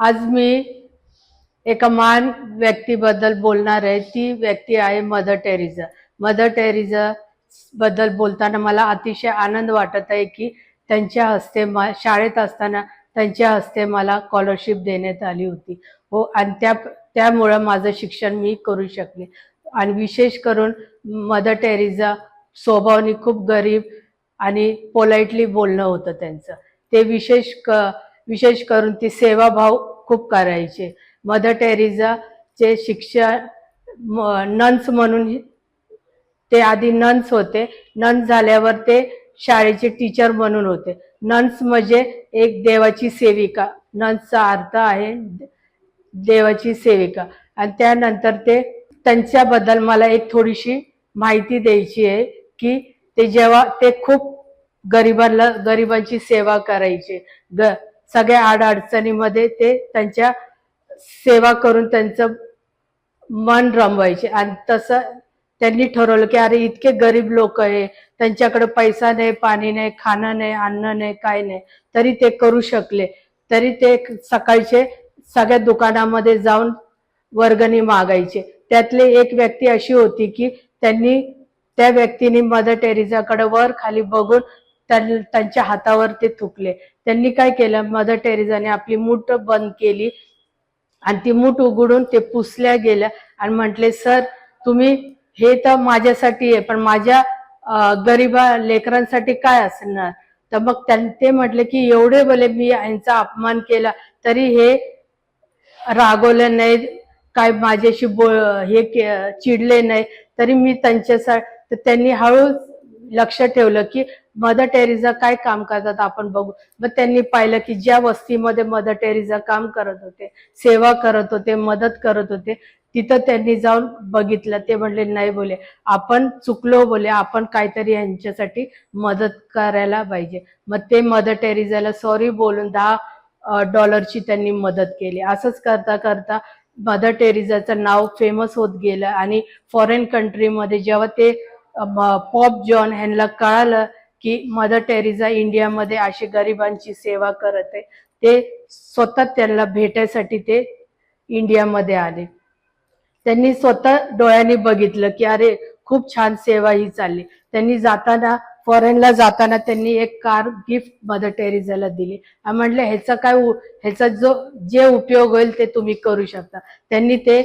आज मी एका महान व्यक्तीबद्दल बोलणार आहे. ती व्यक्ती आहे मदर टेरेसा. मदर टेरेसा बद्दल बोलताना मला अतिशय आनंद वाटत आहे की त्यांच्या हस्ते मा शाळेत असताना त्यांच्या हस्ते मला स्कॉलरशिप देण्यात आली होती. हो आणि त्या त्यामुळं माझं शिक्षण मी करू शकले. आणि विशेष करून मदर टेरेसा स्वभावाने खूप गरीब आणि पोलाइटली बोलणं होतं त्यांचं. ते विशेष क विशेष करून ती सेवाभाव खूप करायचे. मदर टेरिजाचे शिक्षण नन्स म्हणून ते आधी नन्स होते. नन्स झाल्यावर ते शाळेचे टीचर म्हणून होते. नन्स म्हणजे एक देवाची सेविका. नन्सचा अर्थ आहे देवाची सेविका. आणि त्यानंतर ते त्यांच्याबद्दल मला एक थोडीशी माहिती द्यायची आहे की ते जेव्हा ते खूप गरिबांना गरिबांची सेवा करायचे. ग सगळ्या आडअडचणीमध्ये ते त्यांच्या सेवा करून त्यांचं मन रमवायचे. आणि तसं त्यांनी ठरवलं की अरे इतके गरीब लोक आहे. त्यांच्याकडे पैसा नाही पाणी नाही खाणं नाही अन्न नाही काय नाही. तरी ते करू शकले. तरी ते सकाळचे सगळ्या दुकानामध्ये जाऊन वर्गणी मागायचे. त्यातले एक व्यक्ती अशी होती की त्यांनी त्या व्यक्तीने मदर टेरिजाकडे वर खाली बघून त्यांच्या हातावर ते थुकले. त्यांनी काय केलं? मदर टेरेझाने आपली मूठ बंद केली आणि ती मूठ उघडून ते पुसल्या गेल्या आणि म्हटले सर तुम्ही हे तर माझ्यासाठी आहे पण माझ्या गरीबा गरिबा लेकरांसाठी काय असणार? तर मग त्यां- ते म्हटले की एवढे भले मी यांचा अपमान केला तरी हे रागवलं नाही काय माझ्याशी बो हे चिडले नाही तरी मी त्यांच्यासाठी त्यांनी हळू लक्ष ठेवलं की मदर टेरेसा काय काम करतात आपण बघू. मग त्यांनी पाहिलं की ज्या वस्तीमध्ये मदर टेरेसा काम करत होते सेवा करत होते मदत करत होते तिथं त्यांनी जाऊन बघितलं. ते म्हणले नाही बोले आपण चुकलो बोले आपण काहीतरी यांच्यासाठी मदत करायला पाहिजे. मग ते मदर टेरेसाला सॉरी बोलून दहा डॉलरची त्यांनी मदत केली. असंच करता करता मदर टेरेसाचं नाव फेमस होत गेलं आणि फॉरेन कंट्रीमध्ये जेव्हा ते पॉप जॉन ह्यांना कळालं की मदर टेरिझा इंडियामध्ये अशी गरिबांची सेवा करत आहे. ते स्वतः त्यांना भेटायसाठी ते इंडियामध्ये आले. त्यांनी स्वतः डोळ्यांनी बघितलं की अरे खूप छान सेवा ही चालली. त्यांनी जाताना फॉरेनला जाताना त्यांनी एक कार गिफ्ट मदर टेरिझाला दिली. म्हटलं ह्याचा काय ह्याचा जो जे उपयोग होईल ते तुम्ही करू शकता. त्यांनी ते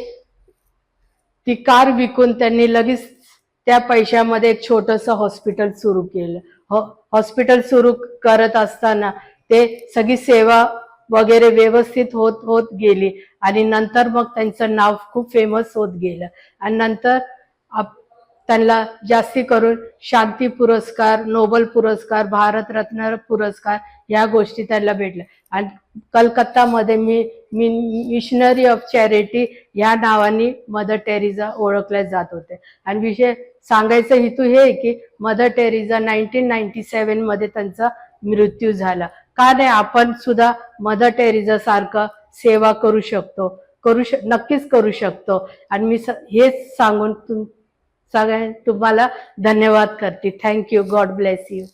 ती कार विकून त्यांनी लगेच त्या पैशामध्ये एक छोटस हॉस्पिटल सुरू केलं. हो, हॉस्पिटल सुरू करत असताना ते सगळी सेवा वगैरे व्यवस्थित होत होत गेली. आणि नंतर मग त्यांचं नाव खूप फेमस होत गेलं. आणि नंतर आप- त्यांना जास्ती करून शांती पुरस्कार नोबल पुरस्कार भारतरत्न पुरस्कार या गोष्टी त्यांना भेटल्या. आणि कलकत्तामध्ये मी मी मिशनरी ऑफ चॅरिटी या नावाने मदर टेरेसा ओळखल्या जात होते. आणि विषय सांगायचं हेतू हे आहे की मदर टेरेसा नाईन्टीन नाईन्टी सेवनमध्ये त्यांचा मृत्यू झाला. का नाही? आपण सुद्धा मदर टेरेसा सारखं सेवा करू शकतो करू श नक्कीच करू शकतो. आणि मी स- हेच सांगून तुम सगळ्यां तुम्हाला धन्यवाद करते. Thank you God bless you